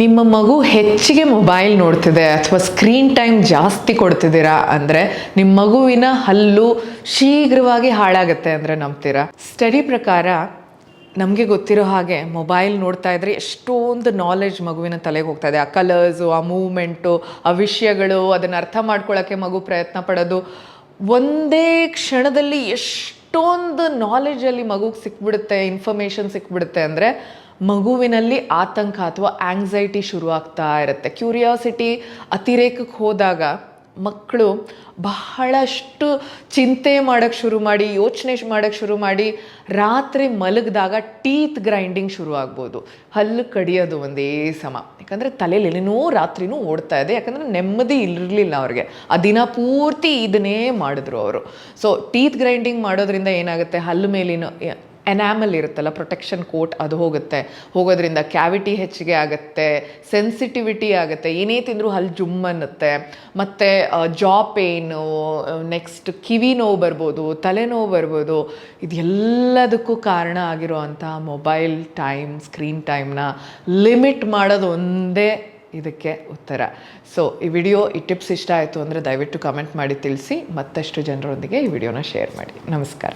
ನಿಮ್ಮ ಮಗು ಹೆಚ್ಚಿಗೆ ಮೊಬೈಲ್ ನೋಡ್ತಿದೆ ಅಥವಾ ಸ್ಕ್ರೀನ್ ಟೈಮ್ ಜಾಸ್ತಿ ಕೊಡ್ತಿದ್ದೀರಾ ಅಂದರೆ ನಿಮ್ಮ ಮಗುವಿನ ಹಲ್ಲು ಶೀಘ್ರವಾಗಿ ಹಾಳಾಗುತ್ತೆ ಅಂದರೆ ನಂಬ್ತೀರಾ? ಸ್ಟಡಿ ಪ್ರಕಾರ ನಮಗೆ ಗೊತ್ತಿರೋ ಹಾಗೆ ಮೊಬೈಲ್ ನೋಡ್ತಾ ಇದ್ರೆ ಎಷ್ಟೊಂದು ನಾಲೆಜ್ ಮಗುವಿನ ತಲೆಗೆ ಹೋಗ್ತಾ ಇದೆ. ಆ ಕಲರ್ಸು ಆ ಮೂಮೆಂಟು ಆ ವಿಷಯಗಳು, ಅದನ್ನು ಅರ್ಥ ಮಾಡ್ಕೊಳ್ಳೋಕ್ಕೆ ಮಗು ಪ್ರಯತ್ನ ಪಡೋದು. ಒಂದೇ ಕ್ಷಣದಲ್ಲಿ ಎಷ್ಟೊಂದು ನಾಲೆಜಲ್ಲಿ ಮಗುಗೆ ಸಿಕ್ಬಿಡುತ್ತೆ ಇನ್ಫಾರ್ಮೇಷನ್ ಸಿಕ್ಬಿಡುತ್ತೆ ಅಂದರೆ ಮಗುವಿನಲ್ಲಿ ಆತಂಕ ಅಥವಾ ಆಂಗ್ಸೈಟಿ ಶುರುವಾಗ್ತಾ ಇರುತ್ತೆ. ಕ್ಯೂರಿಯಾಸಿಟಿ ಅತಿರೇಕಕ್ಕೆ ಹೋದಾಗ ಮಕ್ಕಳು ಬಹಳಷ್ಟು ಚಿಂತೆ ಮಾಡೋಕ್ಕೆ ಶುರು ಮಾಡಿ, ಯೋಚನೆ ಮಾಡೋಕ್ಕೆ ಶುರು ಮಾಡಿ, ರಾತ್ರಿ ಮಲಗಿದಾಗ ಟೀತ್ ಗ್ರೈಂಡಿಂಗ್ ಶುರು ಆಗ್ಬೋದು ಹಲ್ಲು ಕಡಿಯೋದು ಒಂದೇ ಸಮ. ಯಾಕಂದರೆ ತಲೆಯಲ್ಲಿ ಏನೇನೋ ರಾತ್ರಿನೂ ಓಡ್ತಾ ಇದೆ. ಯಾಕಂದರೆ ನೆಮ್ಮದಿ ಇರಲಿಲ್ಲ ಅವ್ರಿಗೆ. ಆ ದಿನ ಪೂರ್ತಿ ಇದನ್ನೇ ಮಾಡಿದ್ರು ಅವರು. ಸೊ ಟೀತ್ ಗ್ರೈಂಡಿಂಗ್ ಮಾಡೋದ್ರಿಂದ ಏನಾಗುತ್ತೆ? ಹಲ್ಲು ಮೇಲಿನ ಎನಾಮಲ್ ಇರುತ್ತಲ್ಲ ಪ್ರೊಟೆಕ್ಷನ್ ಕೋಟ್ ಅದು ಹೋಗುತ್ತೆ. ಹೋಗೋದ್ರಿಂದ ಕ್ಯಾವಿಟಿ ಹೆಚ್ಚಿಗೆ ಆಗುತ್ತೆ ಸೆನ್ಸಿಟಿವಿಟಿ ಆಗುತ್ತೆ, ಏನೇ ತಿಂದರೂ ಹಲ್ ಜುಮ್ ಅನ್ನುತ್ತೆ. ಮತ್ತು ಜಾ ಪೇನು ನೆಕ್ಸ್ಟ್ ಕಿವಿ ನೋವು ಬರ್ಬೋದು ತಲೆನೋವು ಬರ್ಬೋದು, ಇದೆಲ್ಲದಕ್ಕೂ ಕಾರಣ ಆಗಿರುವಂಥ ಮೊಬೈಲ್ ಟೈಮ್ ಸ್ಕ್ರೀನ್ ಟೈಮ್ನ ಲಿಮಿಟ್ ಮಾಡೋದು ಒಂದೇ ಇದಕ್ಕೆ ಉತ್ತರ. ಸೊ ಈ ವಿಡಿಯೋ ಈ ಟಿಪ್ಸ್ ಇಷ್ಟ ಆಯಿತು ಅಂದರೆ ದಯವಿಟ್ಟು ಕಮೆಂಟ್ ಮಾಡಿ ತಿಳಿಸಿ, ಮತ್ತಷ್ಟು ಜನರೊಂದಿಗೆ ಈ ವಿಡಿಯೋನ ಶೇರ್ ಮಾಡಿ. ನಮಸ್ಕಾರ.